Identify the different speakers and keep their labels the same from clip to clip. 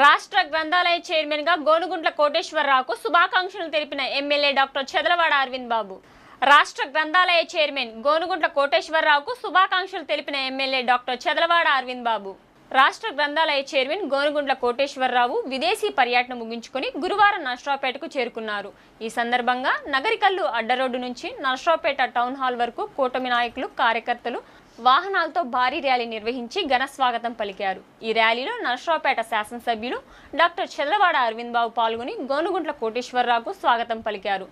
Speaker 1: రాష్ట్ర గ్రంథాలయ చైర్మన్గా గోనుగుంట్ల కోటేశ్వరరావుకు శుభాకాంక్షలు తెలిపిన ఎమ్మెల్యే డాక్టర్ చదలవాడ అరవింద్ బాబు. రాష్ట్ర గ్రంథాలయ చైర్మన్ గోనుగుంట్ల కోటేశ్వరరావుకు శుభాకాంక్షలు తెలిపిన ఎమ్మెల్యే డాక్టర్ చదలవాడ అరవింద్ బాబు. రాష్ట్ర గ్రంథాలయ చైర్మన్ గోనుగుంట్ల కోటేశ్వరరావు విదేశీ పర్యటన ముగించుకొని గురువారం నర్సరావుపేటకు చేరుకున్నారు. ఈ సందర్భంగా నగరికల్లు అడ్డరోడ్డు నుంచి నర్సరావుపేట టౌన్ హాల్ వరకు కూటమి నాయకులు కార్యకర్తలు వాహనాలతో భారీ ర్యాలీ నిర్వహించి ఘన స్వాగతం పలికారు. ఈ ర్యాలీలో నర్సరావుపేట శాసనసభ్యులు డాక్టర్ చెల్లవాడ అరవింద్ బాబు పాల్గొని గోనుగుంట్ల కోటేశ్వరరావుకు స్వాగతం పలికారు.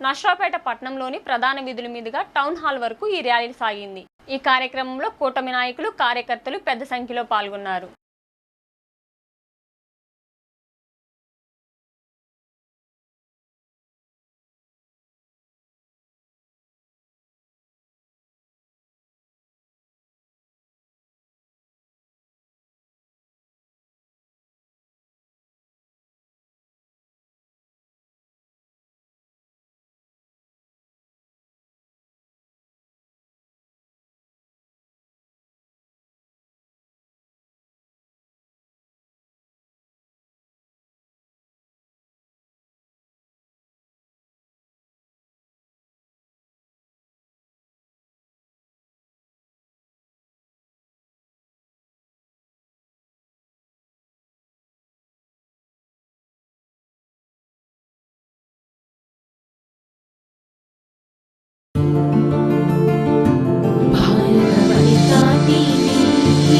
Speaker 1: నర్సరావుపేట పట్టణంలోని ప్రధాన వీధుల మీదుగా టౌన్ హాల్ వరకు ఈ ర్యాలీ సాగింది. ఈ కార్యక్రమంలో కూటమి నాయకులు కార్యకర్తలు పెద్ద సంఖ్యలో పాల్గొన్నారు.